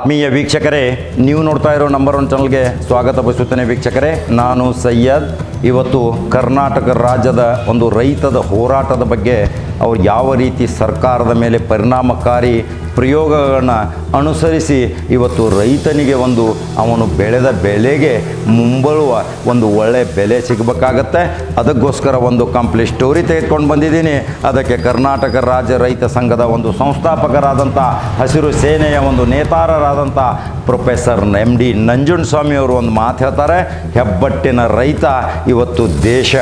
ಆತ್ಮೀಯ ವೀಕ್ಷಕರೇ, ನೀವು ನೋಡ್ತಾ ಇರೋ ನಂಬರ್ ಒನ್ ಚಾನಲ್ಗೆ ಸ್ವಾಗತ ಬಯಸುತ್ತೇನೆ ವೀಕ್ಷಕರೇ. ನಾನು ಸಯ್ಯದ್ ಇವತ್ತು ಕರ್ನಾಟಕ ರಾಜ್ಯದ ಒಂದು ರೈತದ ಹೋರಾಟದ ಬಗ್ಗೆ ಅವರು ಯಾವ ರೀತಿ ಸರ್ಕಾರದ ಮೇಲೆ ಪರಿಣಾಮಕಾರಿ ಪ್ರಯೋಗಗಳನ್ನು ಅನುಸರಿಸಿ ಇವತ್ತು ರೈತನಿಗೆ ಒಂದು ಅವನು ಬೆಳೆದ ಬೆಳೆಗೆ ಮುಂಬರುವ ಒಂದು ಒಳ್ಳೆಯ ಬೆಲೆ ಸಿಗಬೇಕಾಗತ್ತೆ. ಅದಕ್ಕೋಸ್ಕರ ಒಂದು ಕಂಪ್ಲೀಟ್ ಸ್ಟೋರಿ ತೆಗೆದುಕೊಂಡು ಬಂದಿದ್ದೀನಿ. ಅದಕ್ಕೆ ಕರ್ನಾಟಕ ರಾಜ್ಯ ರೈತ ಸಂಘದ ಒಂದು ಸಂಸ್ಥಾಪಕರಾದಂಥ ಹಸಿರು ಸೇನೆಯ ಒಂದು ನೇತಾರರಾದಂಥ ಪ್ರೊಫೆಸರ್ ಎಂ ಡಿ ನಂಜುಂಡಸ್ವಾಮಿ ಅವರು ಒಂದು ಮಾತು ಹೇಳ್ತಾರೆ. ಹೆಬ್ಬಟ್ಟಿನ ರೈತ ಇವತ್ತು ದೇಶ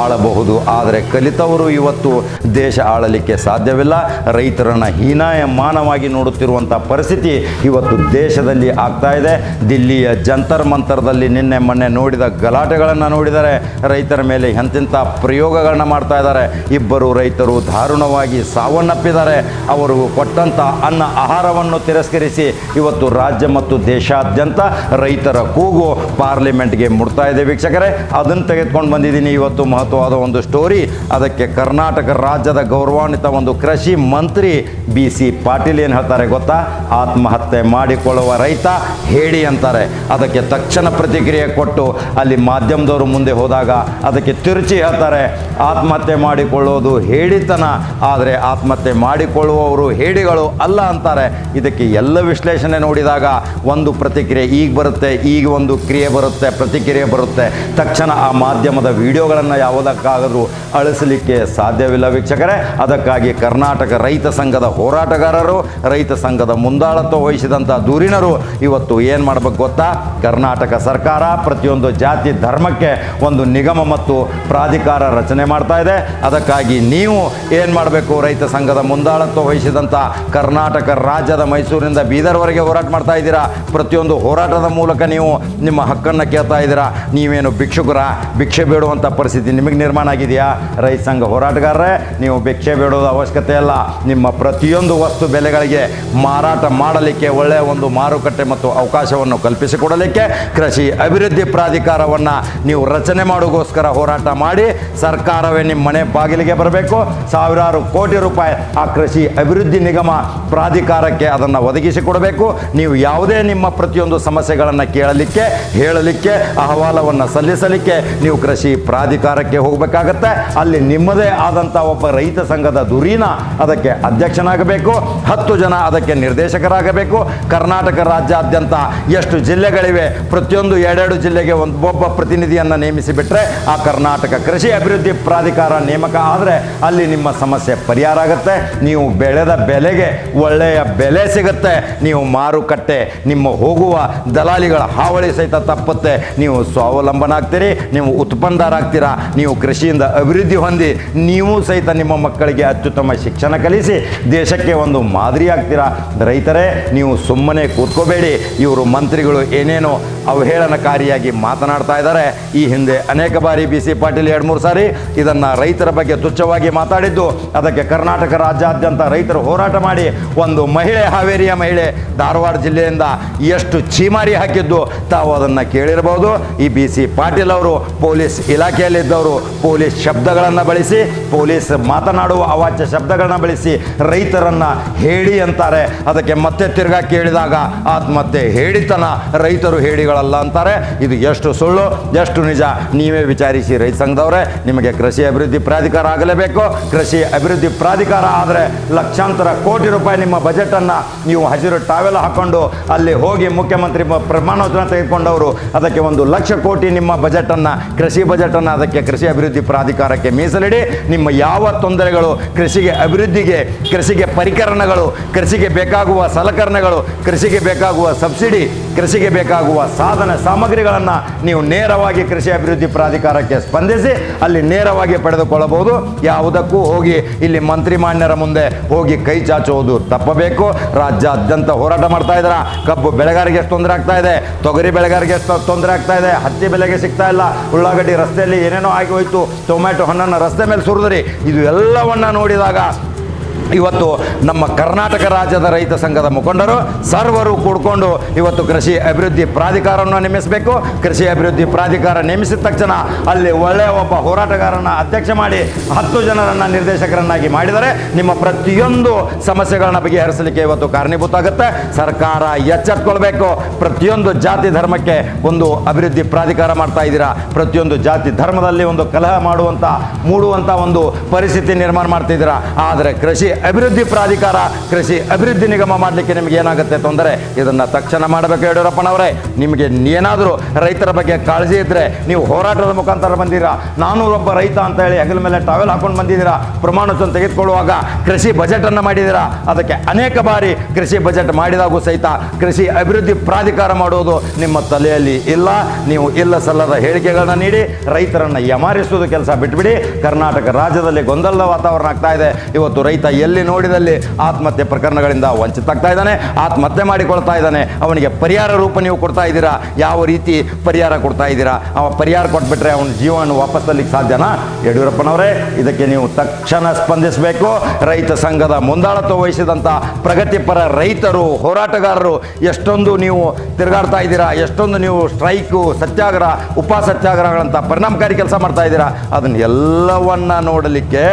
ಆಳಬಹುದು. ಆದರೆ ಕಲಿತವರು ಇವತ್ತು ದೇಶ ಆಳಲಿಕ್ಕೆ ಸಾಧ್ಯವಿಲ್ಲ. ರೈತರನ್ನು ಹೀನಾಯಮಾನವಾಗಿ ನೋಡುತ್ತಿರುವಂಥ ಪರಿಸ್ಥಿತಿ ಇವತ್ತು ದೇಶದಲ್ಲಿ ಆಗ್ತಾ ಇದೆ. ದಿಲ್ಲಿಯ ಜಂತರ್ ಮಂತರದಲ್ಲಿ ನಿನ್ನೆ ಮೊನ್ನೆ ನೋಡಿದ ಗಲಾಟೆಗಳನ್ನು ನೋಡಿದರೆ ರೈತರ ಮೇಲೆ ಎಂತೆಂಥ ಪ್ರಯೋಗಗಳನ್ನ ಮಾಡ್ತಾ ಇದ್ದಾರೆ. ಇಬ್ಬರು ರೈತರು ದಾರುಣವಾಗಿ ಸಾವನ್ನಪ್ಪಿದ್ದಾರೆ. ಅವರು ಕೊಟ್ಟಂಥ ಅನ್ನ ಆಹಾರವನ್ನು ತಿರಸ್ಕರಿಸಿ ಇವತ್ತು ರಾಜ್ಯ ಮತ್ತು ದೇಶಾದ್ಯಂತ ರೈತರ ಕೂಗು ಪಾರ್ಲಿಮೆಂಟ್ಗೆ ಮುಡ್ತಾ ಇದೆ ವೀಕ್ಷಕರೇ. ಅದನ್ನು ತೆಗೆದುಕೊಂಡು ಬಂದಿದ್ದೀನಿ ಇವತ್ತು ಮಹತ್ವವಾದ ಒಂದು ಸ್ಟೋರಿ. ಅದಕ್ಕೆ ಕರ್ನಾಟಕ ರಾಜ್ಯದ ಗೌರವಾನ್ವಿತ ಒಂದು ಕೃಷಿ ಮಂತ್ರಿ ಬಿ ಸಿ ಪಾಟೀಲ್ ಏನು ಹೇಳ್ತಾರೆ ಗೊತ್ತಾ? ಆತ್ಮಹತ್ಯೆ ಮಾಡಿಕೊಳ್ಳುವ ರೈತ ಹೇಳಿ ಅಂತಾರೆ. ಅದಕ್ಕೆ ತಕ್ಷಣ ಪ್ರತಿಕ್ರಿಯೆ ಕೊಟ್ಟು ಅಲ್ಲಿ ಮಾಧ್ಯಮದವರು ಮುಂದೆ ಹೋದಾಗ ಅದಕ್ಕೆ ತಿರುಚಿ ಹೇಳ್ತಾರೆ, ಆತ್ಮಹತ್ಯೆ ಮಾಡಿಕೊಳ್ಳೋದು ಹೇಳಿತನ ಆದರೆ ಆತ್ಮಹತ್ಯೆ ಮಾಡಿಕೊಳ್ಳುವವರು ಹೇಳಿಗಳು ಅಲ್ಲ ಅಂತಾರೆ. ಇದಕ್ಕೆ ಎಲ್ಲ ವಿಶ್ಲೇಷಣೆ ನೋಡಿದಾಗ ಒಂದು ಪ್ರತಿಕ್ರಿಯೆ ಈಗ ಬರುತ್ತೆ, ಈಗ ಒಂದು ಕ್ರಿಯೆ ಬರುತ್ತೆ, ಪ್ರತಿಕ್ರಿಯೆ ಬರುತ್ತೆ. ತಕ್ಷಣ ಆ ಮಾಧ್ಯಮದ ವಿಡಿಯೋಗಳನ್ನು ಯಾವುದಕ್ಕಾದರೂ ಅಳಿಸಲಿಕ್ಕೆ ಸಾಧ್ಯವಿಲ್ಲ ವೀಕ್ಷಕರೇ. ಅದಕ್ಕಾಗಿ ಕರ್ನಾಟಕ ರೈತ ಸಂಘದ ಹೋರಾಟಗಾರರು ರೈತ ಸಂಘದ ಮುಂದಾಳತ್ವ ವಹಿಸಿದಂಥ ದೂರಿನರು ಇವತ್ತು ಏನು ಮಾಡಬೇಕು ಗೊತ್ತಾ? ಕರ್ನಾಟಕ ಸರ್ಕಾರ ಪ್ರತಿಯೊಂದು ಜಾತಿ ಧರ್ಮಕ್ಕೆ ಒಂದು ನಿಗಮ ಮತ್ತು ಪ್ರಾಧಿಕಾರ ರಚನೆ ಮಾಡ್ತಾ ಇದೆ. ಅದಕ್ಕಾಗಿ ನೀವು ಏನು ಮಾಡಬೇಕು? ರೈತ ಸಂಘದ ಮುಂದಾಳತ್ವ ವಹಿಸಿದಂಥ ಕರ್ನಾಟಕ ರಾಜ್ಯದ ಮೈಸೂರಿನಿಂದ ಬೀದರ್ವರೆಗೆ ಹೋರಾಟ ಮಾಡ್ತಾ ಇದ್ದೀರಾ? ಪ್ರತಿಯೊಂದು ಹೋರಾಟದ ಮೂಲಕ ನೀವು ನಿಮ್ಮ ಹಕ್ಕನ್ನು ಕೇಳ್ತಾ ಇದ್ದೀರಾ? ನೀವೇನು ಭಿಕ್ಷುಕರ? ಭಿಕ್ಷೆ ಬೇಡುವಂಥ ಪರಿಸ್ಥಿತಿ ನಿಮಗೆ ನಿರ್ಮಾಣ ಆಗಿದೆಯಾ? ರೈತ ಸಂಘ ಹೋರಾಟಗಾರರೇ, ನೀವು ಭಿಕ್ಷೆ ಬೇಡೋದು ಅವಶ್ಯಕತೆ ಅಲ್ಲ. ನಿಮ್ಮ ಪ್ರತಿಯೊಂದು ವಸ್ತು ಬೆಲೆಗಳಿಗೆ ಮಾರಾಟ ಮಾಡಲಿಕ್ಕೆ ಒಳ್ಳೆಯ ಒಂದು ಮಾರುಕಟ್ಟೆ ಮತ್ತು ಅವಕಾಶವನ್ನು ಕಲ್ಪಿಸಿಕೊಡಲಿಕ್ಕೆ ಕೃಷಿ ಅಭಿವೃದ್ಧಿ ಪ್ರಾಧಿಕಾರವನ್ನು ನೀವು ರಚನೆ ಮಾಡೋಗೋಸ್ಕರ ಹೋರಾಟ ಮಾಡಿ ಸರ್ಕಾರವೇ ನಿಮ್ಮ ಮನೆ ಬಾಗಿಲಿಗೆ ಬರಬೇಕು. ಸಾವಿರಾರು ಕೋಟಿ ರೂಪಾಯಿ ಆ ಕೃಷಿ ಅಭಿವೃದ್ಧಿ ನಿಗಮ ಪ್ರಾಧಿಕಾರಕ್ಕೆ ಅದನ್ನು ಒದಗಿಸಿಕೊಡಬೇಕು. ನೀವು ಯಾವುದೇ ನಿಮ್ಮ ಪ್ರತಿಯೊಂದು ಸಮಸ್ಯೆಗಳನ್ನು ಕೇಳಲಿಕ್ಕೆ, ಹೇಳಲಿಕ್ಕೆ, ಅಹವಾಲವನ್ನು ಸಲ್ಲಿಸಲಿಕ್ಕೆ ನೀವು ಕೃಷಿ ಪ್ರಾಧಿಕಾರಕ್ಕೆ ಹೋಗಬೇಕಾಗತ್ತೆ. ಅಲ್ಲಿ ನಿಮ್ಮದೇ ಆದಂಥ ಒಬ್ಬ ರೈತ ಸಂಘದ ದುರೀನ ಅದಕ್ಕೆ ಅಧ್ಯಕ್ಷನಾಗಬೇಕು. ಹತ್ತು ಜನ ಅದಕ್ಕೆ ನಿರ್ದೇಶಕರಾಗಬೇಕು. ಕರ್ನಾಟಕ ರಾಜ್ಯಾದ್ಯಂತ ಎಷ್ಟು ಜಿಲ್ಲೆಗಳಿವೆ, ಪ್ರತಿಯೊಂದು ಎರಡೆರಡು ಜಿಲ್ಲೆಗೆ ಒಂದು ಒಬ್ಬ ಪ್ರತಿನಿಧಿಯನ್ನು ನೇಮಿಸಿಬಿಟ್ರೆ ಆ ಕರ್ನಾಟಕ ಕೃಷಿ ಅಭಿವೃದ್ಧಿ ಪ್ರಾಧಿಕಾರ ನೇಮಕ ಆದರೆ ಅಲ್ಲಿ ನಿಮ್ಮ ಸಮಸ್ಯೆ ಪರಿಹಾರ ಆಗುತ್ತೆ. ನೀವು ಬೆಳೆದ ಬೆಲೆಗೆ ಒಳ್ಳೆಯ ಬೆಲೆ ಸಿಗುತ್ತೆ. ನೀವು ಮಾರುಕಟ್ಟೆ, ನಿಮ್ಮ ಹೋಗುವ ದಲಾಲಿಗಳ ಹಾವಳಿ ಸಹಿತ ತಪ್ಪುತ್ತೆ. ನೀವು ಸ್ವಾವಲಂಬನಾಗ್ತೀರಿ, ನೀವು ಉತ್ಪನ್ನದಾರಾಗ್ತೀರಾ, ನೀವು ಕೃಷಿಯಿಂದ ಅಭಿವೃದ್ಧಿ ಹೊಂದಿ, ನೀವು ಸಹಿತ ನಿಮ್ಮ ಮಕ್ಕಳಿಗೆ ಅತ್ಯುತ್ತಮ ಶಿಕ್ಷಣ ಕಲಿಸಿ, ದೇಶಕ್ಕೆ ಒಂದು ಮಾದರಿ ಆಗ್ತೀರಾ ರೈತರೇ, ನೀವು ಸುಮ್ಮನೆ ಕೂತ್ಕೋಬೇಡಿ. ಇವರು ಮಂತ್ರಿಗಳು ಏನೇನೋ ಅವಹೇಳನಕಾರಿಯಾಗಿ ಮಾತನಾಡ್ತಾ ಇದ್ದಾರೆ. ಈ ಹಿಂದೆ ಅನೇಕ ಬಾರಿ ಬಿ ಸಿ ಪಾಟೀಲ್ ಎರಡು ಮೂರು ಸಾರಿ ಇದನ್ನು ರೈತರ ಬಗ್ಗೆ ತುಚ್ಛವಾಗಿ ಮಾತಾಡಿದ್ದು. ಅದಕ್ಕೆ ಕರ್ನಾಟಕ ರಾಜ್ಯಾದ್ಯಂತ ರೈತರು ಹೋರಾಟ ಮಾಡಿ ಒಂದು ಮಹಿಳೆ, ಹಾವೇರಿಯ ಮಹಿಳೆ ಧಾರವಾಡ ಜಿಲ್ಲೆಯಿಂದ ಎಷ್ಟು ಛೀಮಾರಿ ಹಾಕಿದ್ದು ತಾವು ಅದನ್ನು ಕೇಳಿರಬಹುದು. ಈ ಬಿ ಸಿ ಪಾಟೀಲ್ ಅವರು ಪೊಲೀಸ್ ಇಲಾಖೆಯಲ್ಲಿದ್ದವರು ಪೊಲೀಸ್ ಶಬ್ದಗಳನ್ನು ಬಳಸಿ, ಪೊಲೀಸ್ ಮಾತನಾಡುವ ಅವಾಚ್ಯ ಶಬ್ದಗಳನ್ನು ಬಳಸಿ ರೈತರನ್ನು ಹೇಳಿ ಅಂತಾರೆ. ಅದಕ್ಕೆ ಮತ್ತೆ ತಿರ್ಗಾ ಕೇಳಿದಾಗ ಆತ್ಮಹತ್ಯೆ ಹೇಳಿತನ. ರೈತರು ಹೇಳಿಗಳಲ್ಲ ಅಂತಾರೆ. ಇದು ಎಷ್ಟು ಸುಳ್ಳು, ಎಷ್ಟು ನಿಜ? ನೀವೇ ವಿಚಾರಿಸಿ ರೈತ ಸಂಘದವರೇ. ನಿಮಗೆ ಕೃಷಿ ಅಭಿವೃದ್ಧಿ ಪ್ರಾಧಿಕಾರ ಆಗಲೇಬೇಕು. ಕೃಷಿ ಅಭಿವೃದ್ಧಿ ಪ್ರಾಧಿಕಾರ ಆದರೆ ಲಕ್ಷಾಂತರ ಕೋಟಿ ರೂಪಾಯಿ ನಿಮ್ಮ ಬಜೆಟನ್ನು ನೀವು ಹಸಿರು ಟಾವೆಲ್ ಹಾಕೊಂಡು ಅಲ್ಲಿ ಹೋಗಿ ಮುಖ್ಯಮಂತ್ರಿ ಪ್ರಮಾಣವಚನ ತೆಗೆದುಕೊಂಡವರು. ಅದಕ್ಕೆ ಒಂದು ಲಕ್ಷ ಕೋಟಿ ನಿಮ್ಮ ಬಜೆಟನ್ನು, ಕೃಷಿ ಬಜೆಟನ್ನು ಅದಕ್ಕೆ ಕೃಷಿ ಅಭಿವೃದ್ಧಿ ಪ್ರಾಧಿಕಾರಕ್ಕೆ ಮೀಸಲಿಡಿ. ನಿಮ್ಮ ಯಾವ ತೊಂದರೆಗಳು ಕೃಷಿಗೆ ಅಭಿವೃದ್ಧಿಗೆ, ಕೃಷಿಗೆ ಪರಿಕರಣಗಳು ಕೃಷಿಗೆ ಬೇಕಾಗುವ ಸಲಕರಣೆಗಳು, ಕೃಷಿಗೆ ಬೇಕಾಗುವ ಸಬ್ಸಿಡಿ, ಕೃಷಿಗೆ ಬೇಕಾಗುವ ಸಾಧನ ಸಾಮಗ್ರಿಗಳನ್ನು ನೀವು ನೇರವಾಗಿ ಕೃಷಿ ಅಭಿವೃದ್ಧಿ ಪ್ರಾಧಿಕಾರಕ್ಕೆ ಸ್ಪಂದಿಸಿ ಅಲ್ಲಿ ನೇರವಾಗಿ ಪಡೆದುಕೊಳ್ಳಬಹುದು. ಯಾವುದಕ್ಕೂ ಹೋಗಿ ಇಲ್ಲಿ ಮಂತ್ರಿ ಮಾನ್ಯರ ಮುಂದೆ ಹೋಗಿ ಕೈ ಚಾಚುವುದು ತಪ್ಪಬೇಕು. ರಾಜ್ಯಾದ್ಯಂತ ಹೋರಾಟ ಮಾಡ್ತಾ ಇದ್ದಾರ? ಕಬ್ಬು ಬೆಳೆಗಾರಿಗೆ ಎಷ್ಟು ತೊಂದರೆ ಆಗ್ತಾ ಇದೆ. ತೊಗರಿ ಬೆಳೆಗಾರಿಗೆ ಎಷ್ಟು ತೊಂದರೆ ಆಗ್ತಾ ಇದೆ. ಹತ್ತಿ ಬೆಲೆಗೆ ಸಿಗ್ತಾ ಇಲ್ಲ. ಉಳ್ಳಾಗಡ್ಡಿ ರಸ್ತೆಯಲ್ಲಿ ಏನೇನೋ ಆಗಿ ಹೋಯಿತು. ಟೊಮ್ಯಾಟೊ ಹಣ್ಣನ್ನು ರಸ್ತೆ ಮೇಲೆ ಸುರಿದ್ರಿ. ಇದು ಎಲ್ಲವನ್ನ ನೋಡಿದಾಗ ಇವತ್ತು ನಮ್ಮ ಕರ್ನಾಟಕ ರಾಜ್ಯದ ರೈತ ಸಂಘದ ಮುಖಂಡರು ಸರ್ವರು ಕೂಡ್ಕೊಂಡು ಇವತ್ತು ಕೃಷಿ ಅಭಿವೃದ್ಧಿ ಪ್ರಾಧಿಕಾರವನ್ನು ನೇಮಿಸಬೇಕು. ಕೃಷಿ ಅಭಿವೃದ್ಧಿ ಪ್ರಾಧಿಕಾರ ನೇಮಿಸಿದ ತಕ್ಷಣ ಅಲ್ಲಿ ಒಳ್ಳೆಯ ಒಬ್ಬ ಹೋರಾಟಗಾರನ ಅಧ್ಯಕ್ಷ ಮಾಡಿ ಹತ್ತು ಜನರನ್ನು ನಿರ್ದೇಶಕರನ್ನಾಗಿ ಮಾಡಿದರೆ ನಿಮ್ಮ ಪ್ರತಿಯೊಂದು ಸಮಸ್ಯೆಗಳನ್ನ ಬಗೆಹರಿಸಲಿಕ್ಕೆ ಇವತ್ತು ಕಾರಣೀಭೂತ ಆಗುತ್ತೆ ಸರ್ಕಾರ ಎಚ್ಚೆತ್ಕೊಳ್ಬೇಕು. ಪ್ರತಿಯೊಂದು ಜಾತಿ ಧರ್ಮಕ್ಕೆ ಒಂದು ಅಭಿವೃದ್ಧಿ ಪ್ರಾಧಿಕಾರ ಮಾಡ್ತಾ ಇದ್ದೀರಾ? ಪ್ರತಿಯೊಂದು ಜಾತಿ ಧರ್ಮದಲ್ಲಿ ಒಂದು ಕಲಹ ಮಾಡುವಂಥ ಮೂಡುವಂಥ ಒಂದು ಪರಿಸ್ಥಿತಿ ನಿರ್ಮಾಣ ಮಾಡ್ತಿದ್ದೀರಾ ಆದರೆ ಕೃಷಿ ಅಭಿವೃದ್ಧಿ ಪ್ರಾಧಿಕಾರ ಕೃಷಿ ಅಭಿವೃದ್ಧಿ ನಿಗಮ ಮಾಡಲಿಕ್ಕೆ ನಿಮಗೆ ಏನಾಗುತ್ತೆ ತೊಂದರೆ? ಇದನ್ನು ತಕ್ಷಣ ಮಾಡಬೇಕು ಯಡಿಯೂರಪ್ಪನವರೇ. ನಿಮಗೆ ಏನಾದರೂ ರೈತರ ಬಗ್ಗೆ ಕಾಳಜಿ ಇದ್ದರೆ ನೀವು ಹೋರಾಟದ ಮುಖಾಂತರ ಬಂದಿರಾ. ನಾನು ಒಬ್ಬ ರೈತ ಅಂತ ಹೇಳಿ ಹೆಗಲ ಮೇಲೆ ಟಾವೆಲ್ ಹಾಕೊಂಡು ಬಂದಿದ್ದೀರಾ. ಪ್ರಮಾಣ ವಚನ ತೆಗೆದುಕೊಳ್ಳುವಾಗ ಕೃಷಿ ಬಜೆಟನ್ನು ಮಾಡಿದ್ದೀರಾ. ಅದಕ್ಕೆ ಅನೇಕ ಬಾರಿ ಕೃಷಿ ಬಜೆಟ್ ಮಾಡಿದಾಗೂ ಸಹಿತ ಕೃಷಿ ಅಭಿವೃದ್ಧಿ ಪ್ರಾಧಿಕಾರ ಮಾಡುವುದು ನಿಮ್ಮ ತಲೆಯಲ್ಲಿ ಇಲ್ಲ. ನೀವು ಇಲ್ಲ ಸಲ್ಲದ ಹೇಳಿಕೆಗಳನ್ನ ನೀಡಿ, ರೈತರನ್ನು ಯಮಾರಿಸುವುದು ಕೆಲಸ ಬಿಟ್ಬಿಡಿ. ಕರ್ನಾಟಕ ರಾಜ್ಯದಲ್ಲಿ ಗೊಂದಲದ ವಾತಾವರಣ ಆಗ್ತಾ ಇದೆ. ಇವತ್ತು ರೈತ ಎಲ್ಲಿ ನೋಡಿದಲ್ಲಿ ಆತ್ಮಹತ್ಯೆ ಪ್ರಕರಣಗಳಿಂದ ವಂಚಿತಾಗ್ತಾ ಇದ್ದಾನೆ, ಆತ್ಮಹತ್ಯೆ ಮಾಡಿಕೊಳ್ತಾ ಇದ್ದಾನೆ. ಅವನಿಗೆ ಪರಿಹಾರ ರೂಪ ನೀವು ಕೊಡ್ತಾ ಇದ್ದೀರಾ? ಯಾವ ರೀತಿ ಪರಿಹಾರ ಕೊಡ್ತಾ ಇದ್ದೀರಾ? ಅವ ಪರಿಹಾರ ಕೊಟ್ಬಿಟ್ರೆ ಅವನ ಜೀವನ ವಾಪಸ್ ತರಲಿಕ್ಕೆ ಸಾಧ್ಯನಾ? ಯಡಿಯೂರಪ್ಪನವರೇ, ಇದಕ್ಕೆ ನೀವು ತಕ್ಷಣ ಸ್ಪಂದಿಸಬೇಕು. ರೈತ ಸಂಘದ ಮುಂದಾಳತ್ವ ವಹಿಸಿದಂಥ ಪ್ರಗತಿಪರ ರೈತರು, ಹೋರಾಟಗಾರರು, ಎಷ್ಟೊಂದು ನೀವು ತಿರುಗಾಡ್ತಾ ಇದ್ದೀರಾ? ಎಷ್ಟೊಂದು ನೀವು ಸ್ಟ್ರೈಕು, ಸತ್ಯಾಗ್ರಹ ಉಪ ಸತ್ಯಾಗ್ರಹಗಳಂತ ಪರಿಣಾಮಕಾರಿ ಕೆಲಸ ಮಾಡ್ತಾ ಇದ್ದೀರಾ? ಅದನ್ನ ಎಲ್ಲವನ್ನ ನೋಡಲಿಕ್ಕೆ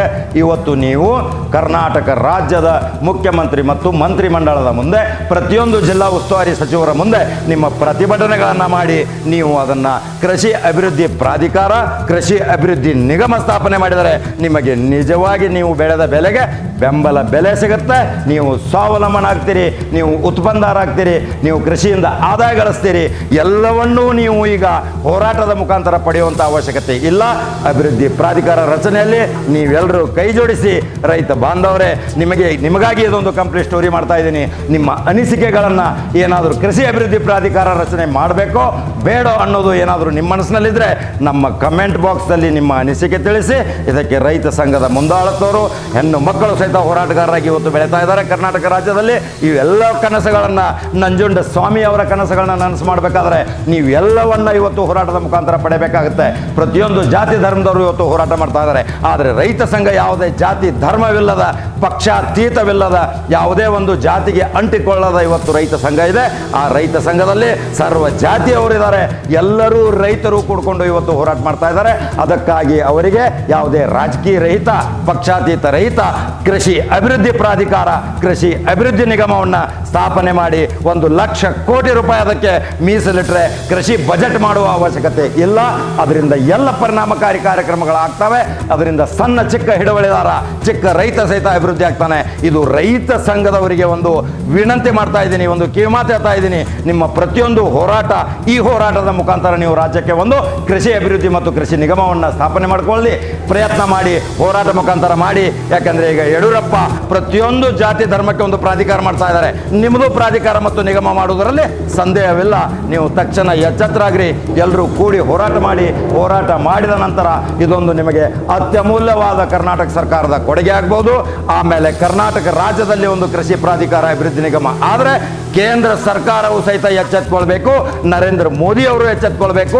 ಇವತ್ತು ನೀವು ಕರ್ನಾಟಕ ರಾಜ್ಯದ ಮುಖ್ಯಮಂತ್ರಿ ಮತ್ತು ಮಂತ್ರಿಮಂಡಲದ ಮುಂದೆ, ಪ್ರತಿಯೊಂದು ಜಿಲ್ಲಾ ಉಸ್ತುವಾರಿ ಸಚಿವರ ಮುಂದೆ ನಿಮ್ಮ ಪ್ರತಿಭಟನೆಗಳನ್ನು ಮಾಡಿ, ನೀವು ಅದನ್ನು ಕೃಷಿ ಅಭಿವೃದ್ಧಿ ಪ್ರಾಧಿಕಾರ, ಕೃಷಿ ಅಭಿವೃದ್ಧಿ ನಿಗಮ ಸ್ಥಾಪನೆ ಮಾಡಿದರೆ ನಿಮಗೆ ನಿಜವಾಗಿ ನೀವು ಬೆಳೆದ ಬೆಲೆಗೆ ಬೆಂಬಲ ಬೆಲೆ ಸಿಗುತ್ತೆ. ನೀವು ಸ್ವಾವಲಂಬನಾಗ್ತೀರಿ, ನೀವು ಉತ್ಪನ್ನರಾಗ್ತೀರಿ ನೀವು ಕೃಷಿಯಿಂದ ಆದಾಯ ಗಳಿಸ್ತೀರಿ. ಎಲ್ಲವನ್ನೂ ನೀವು ಈಗ ಹೋರಾಟದ ಮುಖಾಂತರ ಪಡೆಯುವಂಥ ಅವಶ್ಯಕತೆ ಇಲ್ಲ. ಅಭಿವೃದ್ಧಿ ಪ್ರಾಧಿಕಾರ ರಚನೆಯಲ್ಲಿ ನೀವೆಲ್ಲರೂ ಕೈ ಜೋಡಿಸಿ, ರೈತ ಬಾಂಧವರೇ ನಿಮಗೆ, ನಿಮಗಾಗಿ ಇದೊಂದು ಕಂಪ್ಲೀಟ್ ಸ್ಟೋರಿ ಮಾಡ್ತಾ ಇದ್ದೀನಿ. ನಿಮ್ಮ ಅನಿಸಿಕೆಗಳನ್ನು ಏನಾದರೂ ಕೃಷಿ ಅಭಿವೃದ್ಧಿ ಪ್ರಾಧಿಕಾರ ರಚನೆ ಮಾಡಬೇಕೋ ಬೇಡೋ ಅನ್ನೋದು ಏನಾದರೂ ನಿಮ್ಮ ಮನಸ್ಸಿನಲ್ಲಿದ್ದರೆ ನಮ್ಮ ಕಮೆಂಟ್ ಬಾಕ್ಸ್ನಲ್ಲಿ ನಿಮ್ಮ ಅನಿಸಿಕೆ ತಿಳಿಸಿ, ಇದಕ್ಕೆ ರೈತ ಸಂಘದ ಮುಂದಾಳತ್ತವರು ಹೆಣ್ಣು ಮಕ್ಕಳು ಸಹಿತ ಹೋರಾಟಗಾರರಾಗಿ ಇವತ್ತು ಬೆಳೀತಾ ಇದ್ದಾರೆ ಕರ್ನಾಟಕ ರಾಜ್ಯದಲ್ಲಿ. ಇವೆಲ್ಲ ಕನಸುಗಳನ್ನು ನಂಜುಂಡ ಸ್ವಾಮಿ ಅವರ ಕನಸುಗಳನ್ನ ನನಸು ಮಾಡಬೇಕಾದ್ರೆ ನೀವೆಲ್ಲವನ್ನು ಇವತ್ತು ಹೋರಾಟದ ಮುಖಾಂತರ ಪಡೆಯಬೇಕಾಗುತ್ತೆ. ಪ್ರತಿಯೊಂದು ಜಾತಿ ಧರ್ಮದವರು ಇವತ್ತು ಹೋರಾಟ ಮಾಡ್ತಾ ಇದ್ದಾರೆ. ಆದರೆ ರೈತ ಸಂಘ ಯಾವುದೇ ಜಾತಿ ಧರ್ಮವಿಲ್ಲದ ಪಕ್ಷಾತೀತವಿಲ್ಲದ ಯಾವುದೇ ಒಂದು ಜಾತಿಗೆ ಅಂಟಿಕೊಳ್ಳದ ಇವತ್ತು ರೈತ ಸಂಘ ಇದೆ. ಆ ರೈತ ಸಂಘದಲ್ಲಿ ಸರ್ವ ಜಾತಿಯವರಿದ್ದಾರೆ ಎಲ್ಲರೂ ರೈತರು ಕೂಡ್ಕೊಂಡು ಇವತ್ತು ಹೋರಾಟ ಮಾಡ್ತಾ ಇದ್ದಾರೆ. ಅದಕ್ಕಾಗಿ ಅವರಿಗೆ ಯಾವುದೇ ರಾಜಕೀಯ ರಹಿತ, ಪಕ್ಷಾತೀತ ರಹಿತ, ಕೃಷಿ ಅಭಿವೃದ್ಧಿ ಪ್ರಾಧಿಕಾರ, ಕೃಷಿ ಅಭಿವೃದ್ಧಿ ನಿಗಮವನ್ನು ಸ್ಥಾಪನೆ ಮಾಡಿ ಒಂದು ಲಕ್ಷ ಕೋಟಿ ರೂಪಾಯಿ ಅದಕ್ಕೆ ಮೀಸಲಿಟ್ಟರೆ ಕೃಷಿ ಬಜೆಟ್ ಮಾಡುವ ಅವಶ್ಯಕತೆ ಇಲ್ಲ. ಅದರಿಂದ ಎಲ್ಲ ಪರಿಣಾಮಕಾರಿ ಕಾರ್ಯಕ್ರಮಗಳಾಗ್ತವೆ. ಅದರಿಂದ ಸಣ್ಣ ಚಿಕ್ಕ ಹಿಡುವಳಿದಾರ, ಚಿಕ್ಕ ರೈತ ಸಹಿತ ಅಭಿವೃದ್ಧಿ ಆಗ್ತಾನೆ. ಇದು ರೈತ ಸಂಘದವರಿಗೆ ಒಂದು ವಿನಂತಿ ಮಾಡ್ತಾ ಇದ್ದೀನಿ, ಒಂದು ಕಿವಿಮಾತು ಹೇಳ್ತಾ ಇದ್ದೀನಿ. ನಿಮ್ಮ ಪ್ರತಿಯೊಂದು ಹೋರಾಟ, ಈ ಹೋರಾಟದ ಮುಖಾಂತರ ನೀವು ರಾಜ್ಯಕ್ಕೆ ಒಂದು ಕೃಷಿ ಅಭಿವೃದ್ಧಿ ಮತ್ತು ಕೃಷಿ ನಿಗಮವನ್ನು ಸ್ಥಾಪನೆ ಮಾಡಿಕೊಳ್ಳಿ, ಪ್ರಯತ್ನ ಮಾಡಿ, ಹೋರಾಟ ಮುಖಾಂತರ ಮಾಡಿ. ಯಾಕಂದ್ರೆ ಈಗ ಯಡಿಯೂರಪ್ಪ ಪ್ರತಿಯೊಂದು ಜಾತಿ ಧರ್ಮಕ್ಕೆ ಒಂದು ಪ್ರಾಧಿಕಾರ ಮಾಡ್ತಾ ಇದ್ದಾರೆ. ನಿಮ್ಮದು ಪ್ರಾಧಿಕಾರ ಮತ್ತು ನಿಗಮ ಮಾಡುವುದರಲ್ಲಿ ಸಂದೇಹವಿಲ್ಲ. ನೀವು ತಕ್ಷಣ ಎಚ್ಚೆತ್ತರಾಗ್ರಿ. ಎಲ್ಲರೂ ಕೂಡಿ ಹೋರಾಟ ಮಾಡಿ, ಹೋರಾಟ ಮಾಡಿದ ನಂತರ ಇದೊಂದು ನಿಮಗೆ ಅತ್ಯಮೂಲ್ಯವಾದ ಕರ್ನಾಟಕ ಸರ್ಕಾರದ ಕೊಡುಗೆ ಆಗ್ಬೋದು. ಆಮೇಲೆ ಕರ್ನಾಟಕ ರಾಜ್ಯದಲ್ಲಿ ಒಂದು ಕೃಷಿ ಪ್ರಾಧಿಕಾರ ಅಭಿವೃದ್ಧಿ ನಿಗಮ. ಆದರೆ ಕೇಂದ್ರ ಸರ್ಕಾರವು ಸಹಿತ ಎಚ್ಚೆತ್ಕೊಳ್ಬೇಕು, ನರೇಂದ್ರ ಮೋದಿ ಅವರು ಎಚ್ಚೆತ್ಕೊಳ್ಬೇಕು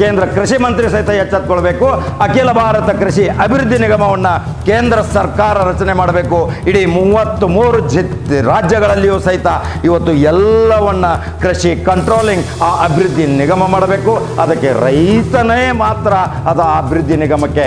ಕೇಂದ್ರ ಕೃಷಿ ಮಂತ್ರಿ ಸಹಿತ ಎಚ್ಚೆತ್ಕೊಳ್ಬೇಕು, ಅಖಿಲ ಭಾರತ ಕೃಷಿ ಅಭಿವೃದ್ಧಿ ನಿಗಮವನ್ನು ಕೇಂದ್ರ ಸರ್ಕಾರ ರಚನೆ ಮಾಡಬೇಕು. ಇಡೀ ಮೂವತ್ತು ಮೂರು ರಾಜ್ಯಗಳಲ್ಲಿಯೂ ಸಹಿತ ಇವತ್ತು ಎಲ್ಲವನ್ನ ಕೃಷಿ ಕಂಟ್ರೋಲಿಂಗ್ ಆ ಅಭಿವೃದ್ಧಿ ನಿಗಮ ಮಾಡಬೇಕು. ಅದಕ್ಕೆ ರೈತನೇ ಮಾತ್ರ ಅದು ಅಭಿವೃದ್ಧಿ ನಿಗಮಕ್ಕೆ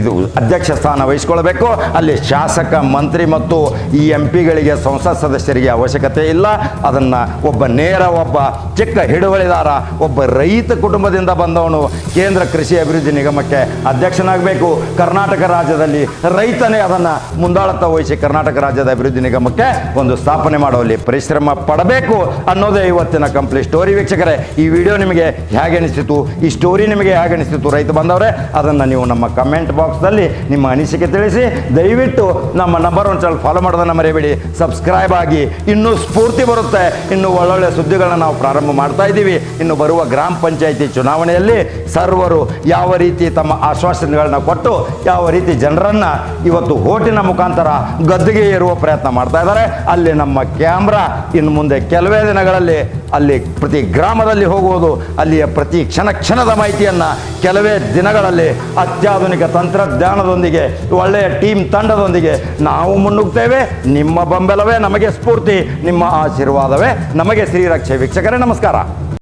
ಇದು ಅಧ್ಯಕ್ಷ ಸ್ಥಾನ ವಹಿಸ್ಕೊಳ್ಬೇಕು. ಅಲ್ಲಿ ಶಾಸಕ ಮಂತ್ರಿ ಮತ್ತು ಈ ಎಂ ಪಿಗಳಿಗೆ ಸಂಸತ್ ಸದಸ್ಯರಿಗೆ ಅವಶ್ಯಕತೆ ಇಲ್ಲ. ಅದನ್ನು ಒಬ್ಬ ನೇರ, ಒಬ್ಬ ಚಿಕ್ಕ ಹಿಡುವಳಿದಾರ, ಒಬ್ಬ ರೈತ ಕುಟುಂಬದಿಂದ ಬಂದವನು ಕೇಂದ್ರ ಕೃಷಿ ಅಭಿವೃದ್ಧಿ ನಿಗಮಕ್ಕೆ ಅಧ್ಯಕ್ಷನಾಗಬೇಕು. ಕರ್ನಾಟಕ ರಾಜ್ಯದಲ್ಲಿ ರೈತನೇ ಅದನ್ನು ಮುಂದಾಳತ್ವ ವಹಿಸಿ ಕರ್ನಾಟಕ ರಾಜ್ಯದ ಅಭಿವೃದ್ಧಿ ನಿಗಮಕ್ಕೆ ಒಂದು ಸ್ಥಾಪನೆ ಮಾಡುವಲ್ಲಿ ಪರಿಶ್ರಮ ಪಡಬೇಕು ಅನ್ನೋದೇ ಇವತ್ತಿನ ಕಂಪ್ಲೀಟ್ ಸ್ಟೋರಿ ವೀಕ್ಷಕರೇ. ಈ ವಿಡಿಯೋ ನಿಮಗೆ ಹೇಗೆ ಅನಿಸ್ತಿತ್ತು, ಈ ಸ್ಟೋರಿ ನಿಮಗೆ ಹೇಗೆ ಅನಿಸ್ತಿತ್ತು ರೈತ ಬಂದವರೇ, ಅದನ್ನು ನೀವು ನಮ್ಮ ಕಮೆಂಟ್ ಬಾಕ್ಸ್ನಲ್ಲಿ ನಿಮ್ಮ ಅನಿಸಿಕೆ ತಿಳಿಸಿ, ದಯವಿಟ್ಟು ನಮ್ಮ ನಂಬರ್ ಒಂದು ಚಾನಲ್ ಫಾಲೋ ಮಾಡೋದನ್ನು ಮರೆಯಬೇಡಿ ಸಬ್ಸ್ಕ್ರೈಬ್ ಆಗಿ. ಇನ್ನೂ ಸ್ಫೂರ್ತಿ ಬರುತ್ತೆ. ಇನ್ನು ಒಳ್ಳೊಳ್ಳೆ ಸುದ್ದಿಗಳನ್ನು ನಾವು ಪ್ರಾರಂಭ ಮಾಡ್ತಾ ಇದ್ದೀವಿ. ಇನ್ನು ಬರುವ ಗ್ರಾಮ ಪಂಚಾಯಿತಿ ಚುನಾವಣೆಯಲ್ಲಿ ಸರ್ವರು ಯಾವ ರೀತಿ ತಮ್ಮ ಆಶ್ವಾಸನೆಗಳನ್ನ ಕೊಟ್ಟು, ಯಾವ ರೀತಿ ಜನರನ್ನ ಇವತ್ತು ಓಟಿನ ಮುಖಾಂತರ ಗದ್ದುಗೆ ಏರುವ ಪ್ರಯತ್ನ ಮಾಡ್ತಾ ಇದ್ದಾರೆ. ಅಲ್ಲಿ ನಮ್ಮ ಕ್ಯಾಮ್ರಾ ಇನ್ನು ಮುಂದೆ ಕೆಲವೇ ದಿನಗಳಲ್ಲಿ ಅಲ್ಲಿ ಪ್ರತಿ ಗ್ರಾಮದಲ್ಲಿ ಹೋಗುವುದು, ಅಲ್ಲಿಯ ಪ್ರತಿ ಕ್ಷಣ ಕ್ಷಣದ ಮಾಹಿತಿಯನ್ನು ಕೆಲವೇ ದಿನಗಳಲ್ಲಿ ಅತ್ಯಾಧುನಿಕ ತಂತ್ರಜ್ಞಾನದೊಂದಿಗೆ, ಒಳ್ಳೆಯ ಟೀಮ್ ತಂಡದೊಂದಿಗೆ ನಾವು ಮುನ್ನುಗ್ತೇವೆ. ನಿಮ್ಮ ಬೆಂಬಲವೇ ನಮಗೆ ಸ್ಫೂರ್ತಿ ನಿಮ್ಮ ಆಶೀರ್ವಾದವೇ ನಮಗೆ ಶ್ರೀರಕ್ಷೆ ವೀಕ್ಷಕರೇ ನಮಸ್ಕಾರ.